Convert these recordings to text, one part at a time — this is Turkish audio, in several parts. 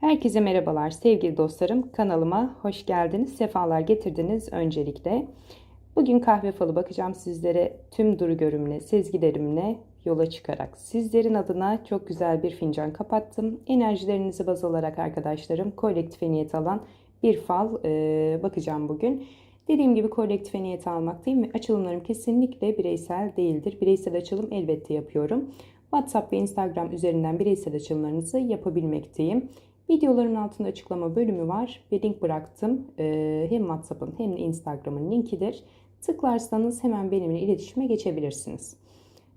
Herkese merhabalar sevgili dostlarım. Kanalıma hoş geldiniz. Sefalar getirdiniz öncelikle. Bugün kahve falı bakacağım sizlere. Tüm duru görümle, sezgilerimle yola çıkarak sizlerin adına çok güzel bir fincan kapattım. Enerjilerinizi baz alarak arkadaşlarım kolektife niyet alan bir fal e, bakacağım bugün. Dediğim gibi kolektife niyet almaktayım ve açılımlarım kesinlikle bireysel değildir. Bireysel açılım elbette yapıyorum. WhatsApp ve Instagram üzerinden bireysel açılımlarınızı yapabilmekteyim. Videoların altında açıklama bölümü var ve link bıraktım. Ee, hem WhatsApp'ın hem de Instagram'ın linkidir. Tıklarsanız hemen benimle iletişime geçebilirsiniz.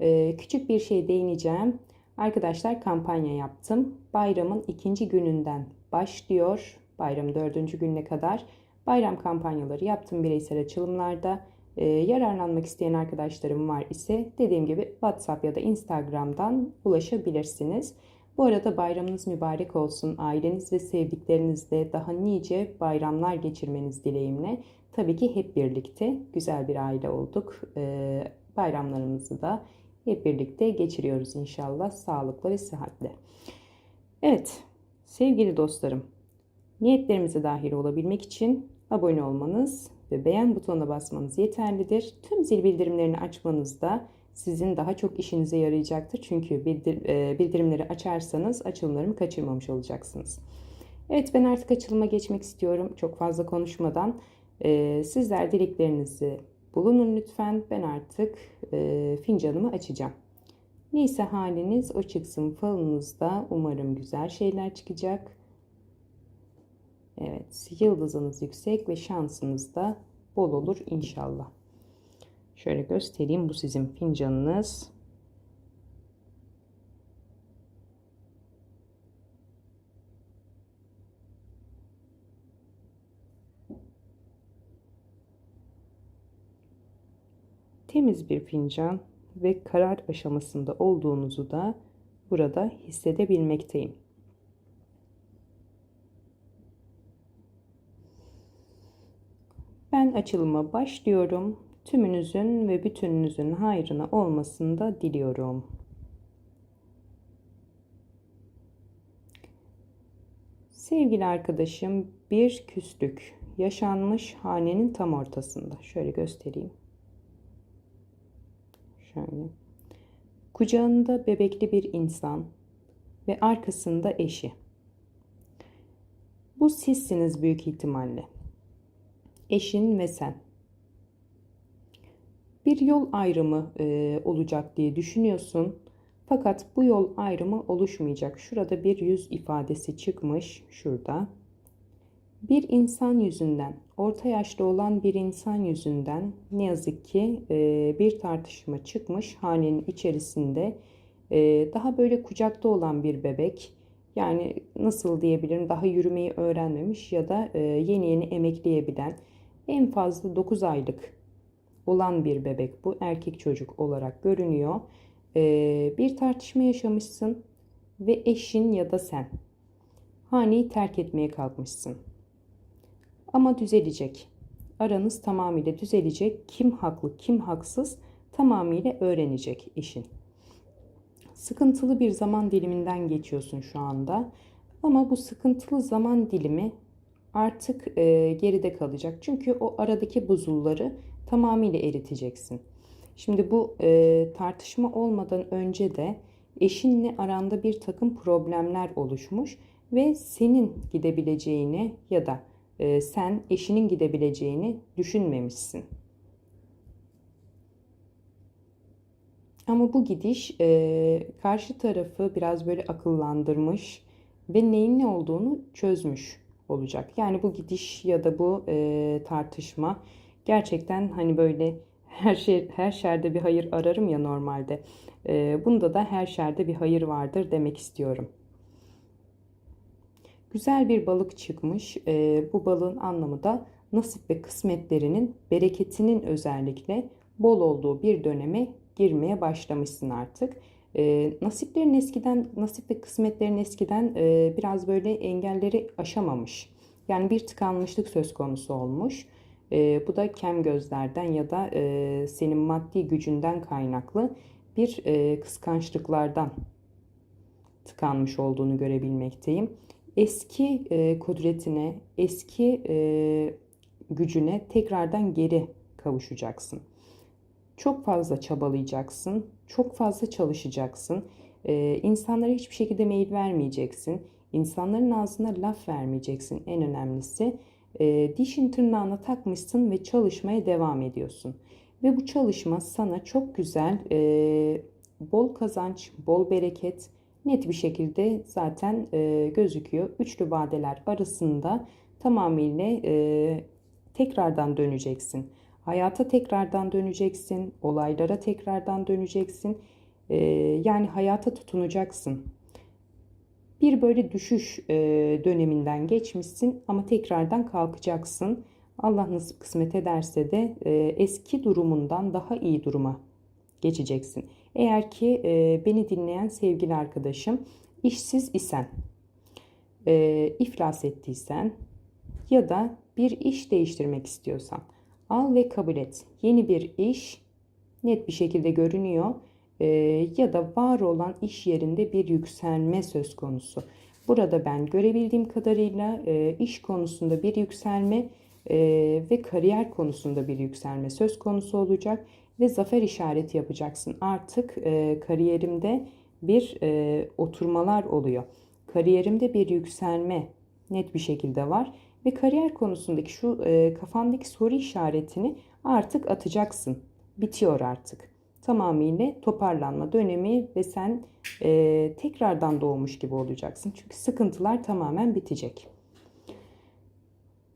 Ee, küçük bir şey değineceğim. Arkadaşlar kampanya yaptım. Bayramın ikinci gününden başlıyor. Bayram dördüncü gününe kadar bayram kampanyaları yaptım bireysel açılımlarda. Ee, yararlanmak isteyen arkadaşlarım var ise dediğim gibi WhatsApp ya da Instagram'dan ulaşabilirsiniz. Bu arada bayramınız mübarek olsun. Aileniz ve sevdiklerinizle daha nice bayramlar geçirmeniz dileğimle. Tabii ki hep birlikte güzel bir aile olduk. Ee, bayramlarımızı da hep birlikte geçiriyoruz inşallah sağlıklı ve sıhhatle. Evet sevgili dostlarım niyetlerimize dahil olabilmek için abone olmanız ve beğen butonuna basmanız yeterlidir. Tüm zil bildirimlerini açmanız da sizin daha çok işinize yarayacaktır. Çünkü bildir, e, bildirimleri açarsanız açılımlarımı kaçırmamış olacaksınız. Evet ben artık açılıma geçmek istiyorum. Çok fazla konuşmadan e, sizler dileklerinizi bulunun lütfen. Ben artık e, fincanımı açacağım. Neyse haliniz o çıksın falınızda. Umarım güzel şeyler çıkacak. Evet yıldızınız yüksek ve şansınız da bol olur inşallah. Şöyle göstereyim. Bu sizin fincanınız. Temiz bir fincan ve karar aşamasında olduğunuzu da burada hissedebilmekteyim. Ben açılıma başlıyorum tümünüzün ve bütününüzün hayrına olmasını da diliyorum. Sevgili arkadaşım bir küslük yaşanmış hanenin tam ortasında. Şöyle göstereyim. Şöyle. Kucağında bebekli bir insan ve arkasında eşi. Bu sizsiniz büyük ihtimalle. Eşin ve sen bir yol ayrımı e, olacak diye düşünüyorsun. Fakat bu yol ayrımı oluşmayacak. Şurada bir yüz ifadesi çıkmış. Şurada. Bir insan yüzünden, orta yaşlı olan bir insan yüzünden ne yazık ki e, bir tartışma çıkmış hanenin içerisinde. E, daha böyle kucakta olan bir bebek. Yani nasıl diyebilirim daha yürümeyi öğrenmemiş ya da e, yeni yeni emekleyebilen en fazla 9 aylık olan bir bebek bu. Erkek çocuk olarak görünüyor. Ee, bir tartışma yaşamışsın ve eşin ya da sen haneyi terk etmeye kalkmışsın. Ama düzelecek. Aranız tamamıyla düzelecek. Kim haklı, kim haksız tamamıyla öğrenecek eşin. Sıkıntılı bir zaman diliminden geçiyorsun şu anda. Ama bu sıkıntılı zaman dilimi artık e, geride kalacak. Çünkü o aradaki buzulları tamamıyla eriteceksin. Şimdi bu e, tartışma olmadan önce de eşinle aranda bir takım problemler oluşmuş ve senin gidebileceğini ya da e, sen eşinin gidebileceğini düşünmemişsin. Ama bu gidiş e, karşı tarafı biraz böyle akıllandırmış ve neyin ne olduğunu çözmüş olacak. Yani bu gidiş ya da bu e, tartışma gerçekten hani böyle her şey her şerde bir hayır ararım ya normalde. E, bunda da her şerde bir hayır vardır demek istiyorum. Güzel bir balık çıkmış. E, bu balığın anlamı da nasip ve kısmetlerinin bereketinin özellikle bol olduğu bir döneme girmeye başlamışsın artık. E, nasiplerin eskiden, nasip ve kısmetlerin eskiden e, biraz böyle engelleri aşamamış. Yani bir tıkanmışlık söz konusu olmuş. E, bu da kem gözlerden ya da e, senin maddi gücünden kaynaklı bir e, kıskançlıklardan tıkanmış olduğunu görebilmekteyim. eski e, kudretine, eski e, gücüne tekrardan geri kavuşacaksın. Çok fazla çabalayacaksın, çok fazla çalışacaksın. E, insanlara hiçbir şekilde meyil vermeyeceksin. İnsanların ağzına laf vermeyeceksin en önemlisi. E, dişin tırnağına takmışsın ve çalışmaya devam ediyorsun. Ve bu çalışma sana çok güzel, e, bol kazanç, bol bereket, net bir şekilde zaten e, gözüküyor. Üçlü vadeler arasında tamamıyla e, tekrardan döneceksin. Hayata tekrardan döneceksin, olaylara tekrardan döneceksin. E, yani hayata tutunacaksın. Bir böyle düşüş e, döneminden geçmişsin ama tekrardan kalkacaksın. Allah nasip kısmet ederse de e, eski durumundan daha iyi duruma geçeceksin. Eğer ki e, beni dinleyen sevgili arkadaşım işsiz isen, e, iflas ettiysen ya da bir iş değiştirmek istiyorsan al ve kabul et. Yeni bir iş net bir şekilde görünüyor e, ya da var olan iş yerinde bir yükselme söz konusu. Burada ben görebildiğim kadarıyla e, iş konusunda bir yükselme e, ve kariyer konusunda bir yükselme söz konusu olacak ve zafer işareti yapacaksın. Artık e, kariyerimde bir e, oturmalar oluyor. Kariyerimde bir yükselme net bir şekilde var ve kariyer konusundaki şu e, kafandaki soru işaretini artık atacaksın. Bitiyor artık. Tamamıyla toparlanma dönemi ve sen e, tekrardan doğmuş gibi olacaksın. Çünkü sıkıntılar tamamen bitecek.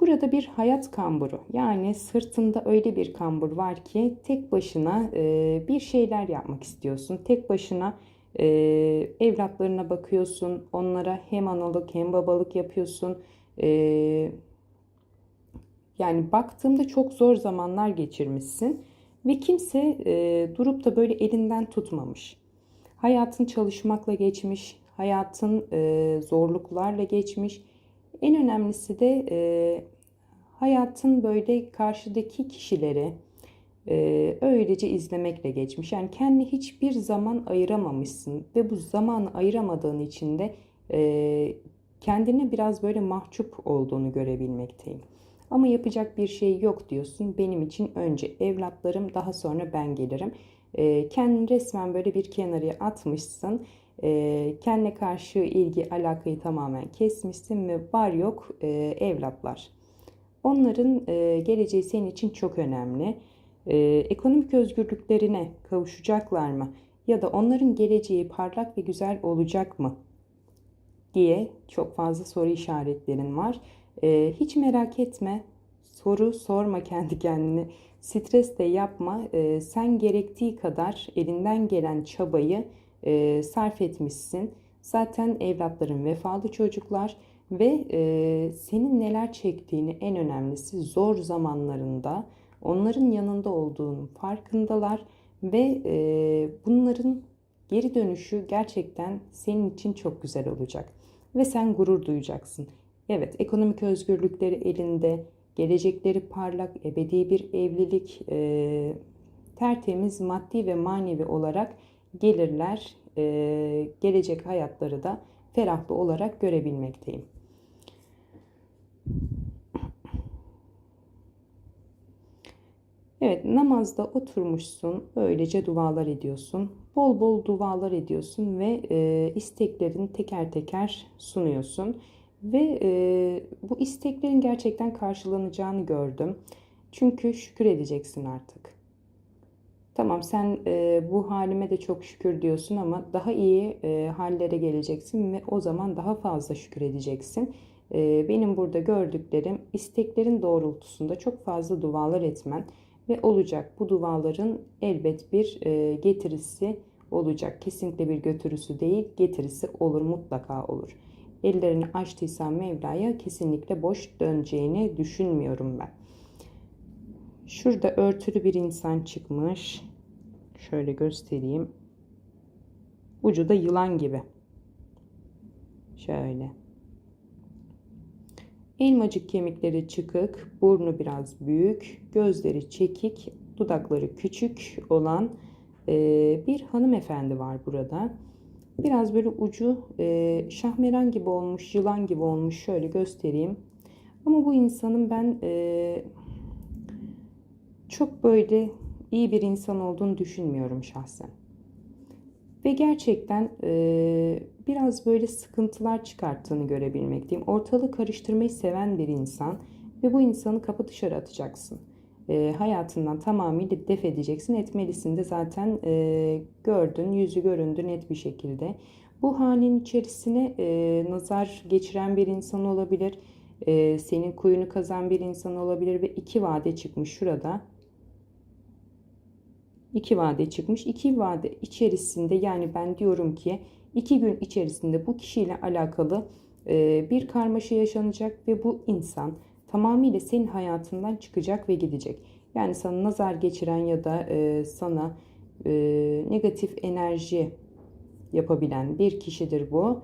Burada bir hayat kamburu yani sırtında öyle bir kambur var ki tek başına e, bir şeyler yapmak istiyorsun. Tek başına e, evlatlarına bakıyorsun. Onlara hem analık hem babalık yapıyorsun. E, yani baktığımda çok zor zamanlar geçirmişsin. Ve kimse e, durup da böyle elinden tutmamış. Hayatın çalışmakla geçmiş. Hayatın e, zorluklarla geçmiş. En önemlisi de e, hayatın böyle karşıdaki kişileri e, öylece izlemekle geçmiş. Yani kendi hiçbir zaman ayıramamışsın ve bu zamanı ayıramadığın için de e, kendine biraz böyle mahcup olduğunu görebilmekteyim. Ama yapacak bir şey yok diyorsun. Benim için önce evlatlarım daha sonra ben gelirim. E, kendini resmen böyle bir kenarıya atmışsın. E, kendine karşı ilgi alakayı tamamen kesmişsin ve var yok e, evlatlar. Onların e, geleceği senin için çok önemli. E, ekonomik özgürlüklerine kavuşacaklar mı? Ya da onların geleceği parlak ve güzel olacak mı? diye çok fazla soru işaretlerin var. E, hiç merak etme. Soru sorma kendi kendine. Stres de yapma. E, sen gerektiği kadar elinden gelen çabayı e, sarf etmişsin. Zaten evlatların vefalı çocuklar ve e, senin neler çektiğini en önemlisi zor zamanlarında onların yanında olduğunun farkındalar ve e, bunların geri dönüşü gerçekten senin için çok güzel olacak ve sen gurur duyacaksın. Evet, ekonomik özgürlükleri elinde, gelecekleri parlak, ebedi bir evlilik, e, tertemiz maddi ve manevi olarak gelirler, e, gelecek hayatları da ferahlı olarak görebilmekteyim. Evet namazda oturmuşsun öylece dualar ediyorsun. Bol bol dualar ediyorsun ve e, isteklerini teker teker sunuyorsun. Ve e, bu isteklerin gerçekten karşılanacağını gördüm. Çünkü şükür edeceksin artık. Tamam sen e, bu halime de çok şükür diyorsun ama daha iyi e, hallere geleceksin ve o zaman daha fazla şükür edeceksin. E, benim burada gördüklerim isteklerin doğrultusunda çok fazla dualar etmen ve olacak. Bu duaların elbet bir e, getirisi olacak. Kesinlikle bir götürüsü değil, getirisi olur, mutlaka olur. Ellerini açtıysan Mevla'ya kesinlikle boş döneceğini düşünmüyorum ben. Şurada örtülü bir insan çıkmış. Şöyle göstereyim. Ucu da yılan gibi. Şöyle. Elmacık kemikleri çıkık, burnu biraz büyük, gözleri çekik, dudakları küçük olan e, bir hanımefendi var burada. Biraz böyle ucu e, şahmeran gibi olmuş, yılan gibi olmuş. Şöyle göstereyim. Ama bu insanın ben e, çok böyle iyi bir insan olduğunu düşünmüyorum şahsen. Ve gerçekten e, biraz böyle sıkıntılar çıkarttığını görebilmekteyim. Ortalığı karıştırmayı seven bir insan ve bu insanı kapı dışarı atacaksın. E, hayatından tamamıyla def edeceksin. Etmelisin de zaten e, gördün, yüzü göründü net bir şekilde. Bu hanenin içerisine e, nazar geçiren bir insan olabilir. E, senin kuyunu kazan bir insan olabilir ve iki vade çıkmış şurada iki vade çıkmış. İki vade içerisinde yani ben diyorum ki iki gün içerisinde bu kişiyle alakalı e, bir karmaşa yaşanacak ve bu insan tamamıyla senin hayatından çıkacak ve gidecek. Yani sana nazar geçiren ya da e, sana e, negatif enerji yapabilen bir kişidir bu.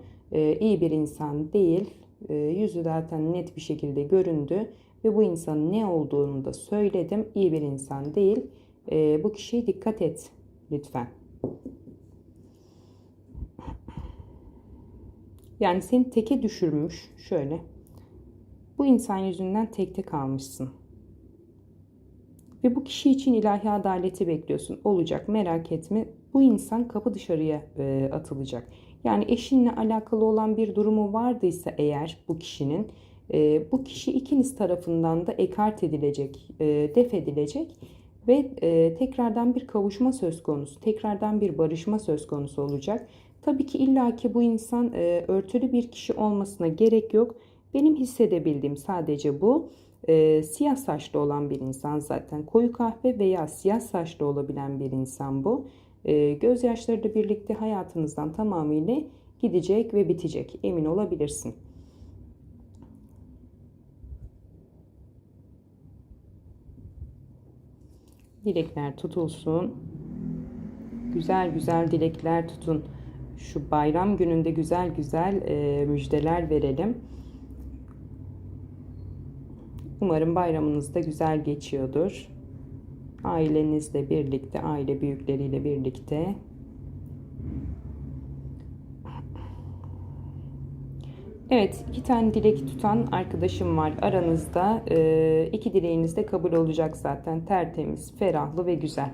İyi bir insan değil. Yüzü zaten net bir şekilde göründü ve bu insanın ne olduğunu da söyledim. İyi bir insan değil e, bu kişiye dikkat et lütfen. Yani seni teke düşürmüş şöyle. Bu insan yüzünden tekte kalmışsın. Ve bu kişi için ilahi adaleti bekliyorsun. Olacak merak etme. Bu insan kapı dışarıya e, atılacak. Yani eşinle alakalı olan bir durumu vardıysa eğer bu kişinin e, bu kişi ikiniz tarafından da ekart edilecek, e, def edilecek ve e, tekrardan bir kavuşma söz konusu, tekrardan bir barışma söz konusu olacak. Tabii ki illaki bu insan e, örtülü bir kişi olmasına gerek yok. Benim hissedebildiğim sadece bu. E, siyah saçlı olan bir insan zaten koyu kahve veya siyah saçlı olabilen bir insan bu. E, gözyaşları da birlikte hayatınızdan tamamıyla gidecek ve bitecek emin olabilirsin. Dilekler tutulsun. Güzel güzel dilekler tutun. Şu bayram gününde güzel güzel e, müjdeler verelim. Umarım bayramınız da güzel geçiyordur. Ailenizle birlikte, aile büyükleriyle birlikte Evet, iki tane dilek tutan arkadaşım var aranızda. Ee, iki dileğiniz de kabul olacak zaten. Tertemiz, ferahlı ve güzel.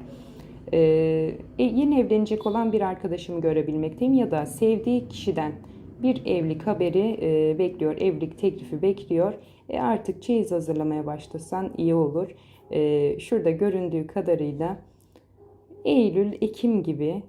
E, yeni evlenecek olan bir arkadaşımı görebilmekteyim ya da sevdiği kişiden bir evlilik haberi e, bekliyor, evlilik teklifi bekliyor. E, artık çeyiz hazırlamaya başlasan iyi olur. E, şurada göründüğü kadarıyla Eylül, Ekim gibi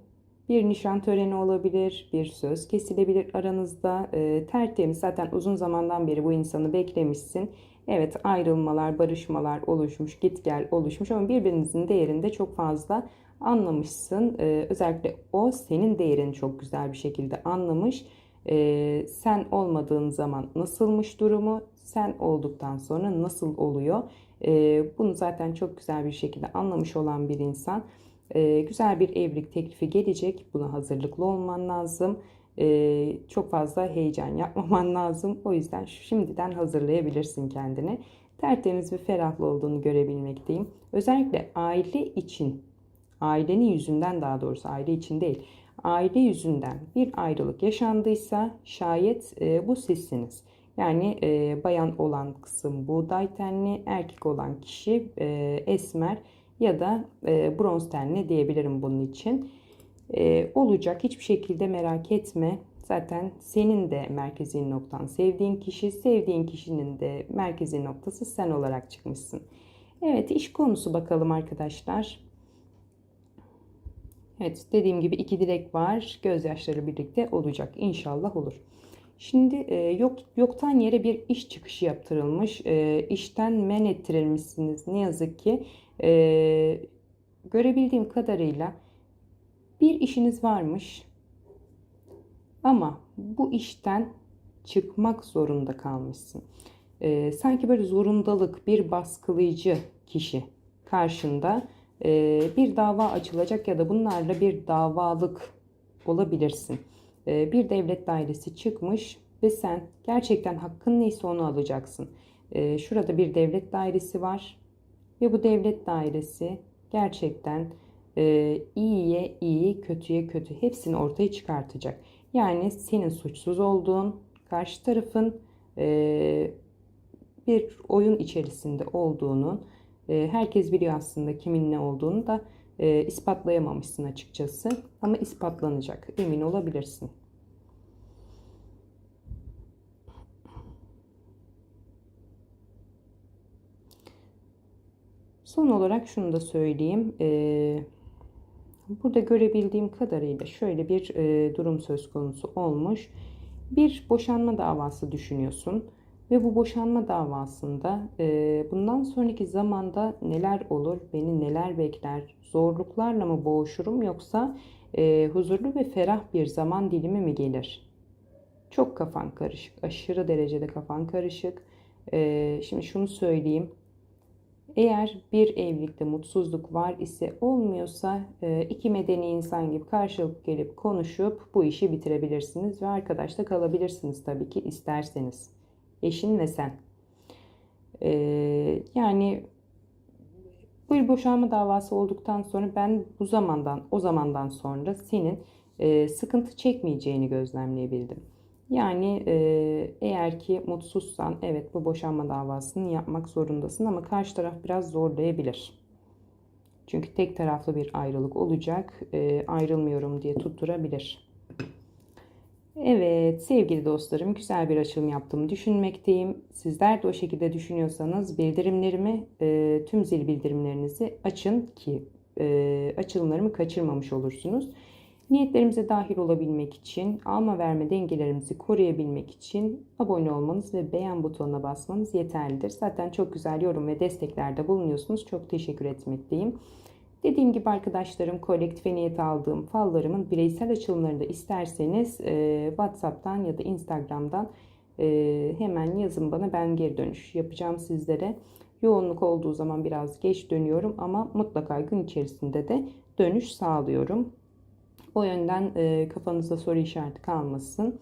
bir nişan töreni olabilir, bir söz kesilebilir aranızda. E, tertemiz zaten uzun zamandan beri bu insanı beklemişsin. Evet ayrılmalar, barışmalar oluşmuş, git gel oluşmuş ama birbirinizin değerinde çok fazla anlamışsın. E, özellikle o senin değerini çok güzel bir şekilde anlamış. E, sen olmadığın zaman nasılmış durumu, sen olduktan sonra nasıl oluyor? E, bunu zaten çok güzel bir şekilde anlamış olan bir insan. Ee, güzel bir evlilik teklifi gelecek. Buna hazırlıklı olman lazım. Ee, çok fazla heyecan yapmaman lazım. O yüzden şimdiden hazırlayabilirsin kendini. Tertemiz ve ferahlı olduğunu görebilmekteyim. Özellikle aile için, ailenin yüzünden daha doğrusu aile için değil, aile yüzünden bir ayrılık yaşandıysa şayet e, bu sizsiniz. Yani e, bayan olan kısım buğday tenli, erkek olan kişi e, esmer ya da e, bronz tenli diyebilirim bunun için. E, olacak hiçbir şekilde merak etme. Zaten senin de merkezi noktan sevdiğin kişi, sevdiğin kişinin de merkezi noktası sen olarak çıkmışsın. Evet iş konusu bakalım arkadaşlar. Evet dediğim gibi iki dilek var. Gözyaşları birlikte olacak. İnşallah olur. Şimdi e, yok yoktan yere bir iş çıkışı yaptırılmış. E, işten men ettirilmişsiniz. Ne yazık ki e, görebildiğim kadarıyla bir işiniz varmış ama bu işten çıkmak zorunda kalmışsın. E, sanki böyle zorundalık, bir baskılayıcı kişi karşında e, bir dava açılacak ya da bunlarla bir davalık olabilirsin. E, bir devlet dairesi çıkmış ve sen gerçekten hakkın neyse onu alacaksın. E, şurada bir devlet dairesi var ve bu devlet dairesi gerçekten e, iyiye iyi, kötüye kötü hepsini ortaya çıkartacak. Yani senin suçsuz olduğun, karşı tarafın e, bir oyun içerisinde olduğunu, e, herkes biliyor aslında kimin ne olduğunu da e, ispatlayamamışsın açıkçası. Ama ispatlanacak, emin olabilirsin. Son olarak şunu da söyleyeyim. Ee, burada görebildiğim kadarıyla şöyle bir e, durum söz konusu olmuş. Bir boşanma davası düşünüyorsun ve bu boşanma davasında e, bundan sonraki zamanda neler olur, beni neler bekler, zorluklarla mı boğuşurum yoksa e, huzurlu ve ferah bir zaman dilimi mi gelir? Çok kafan karışık, aşırı derecede kafan karışık. Şimdi şunu söyleyeyim. Eğer bir evlilikte mutsuzluk var ise olmuyorsa e, iki medeni insan gibi karşılık gelip konuşup bu işi bitirebilirsiniz ve arkadaşta kalabilirsiniz tabii ki isterseniz. Eşin ve sen. E, yani bir boşanma davası olduktan sonra ben bu zamandan o zamandan sonra senin e, sıkıntı çekmeyeceğini gözlemleyebildim. Yani e, eğer ki mutsuzsan evet bu boşanma davasını yapmak zorundasın ama karşı taraf biraz zorlayabilir. Çünkü tek taraflı bir ayrılık olacak. E, ayrılmıyorum diye tutturabilir. Evet sevgili dostlarım güzel bir açılım yaptığımı düşünmekteyim. Sizler de o şekilde düşünüyorsanız bildirimlerimi e, tüm zil bildirimlerinizi açın ki e, açılımlarımı kaçırmamış olursunuz. Niyetlerimize dahil olabilmek için, alma verme dengelerimizi koruyabilmek için abone olmanız ve beğen butonuna basmanız yeterlidir. Zaten çok güzel yorum ve desteklerde bulunuyorsunuz. Çok teşekkür etmekteyim. Dediğim gibi arkadaşlarım kolektife niyet aldığım fallarımın bireysel açılımlarını isterseniz e, WhatsApp'tan ya da Instagram'dan e, hemen yazın bana ben geri dönüş yapacağım sizlere. Yoğunluk olduğu zaman biraz geç dönüyorum ama mutlaka gün içerisinde de dönüş sağlıyorum. O yönden e, kafanızda soru işareti kalmasın.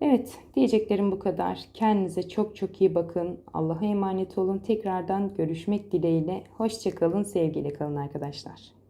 Evet diyeceklerim bu kadar. Kendinize çok çok iyi bakın. Allah'a emanet olun. Tekrardan görüşmek dileğiyle. Hoşçakalın. Sevgiyle kalın arkadaşlar.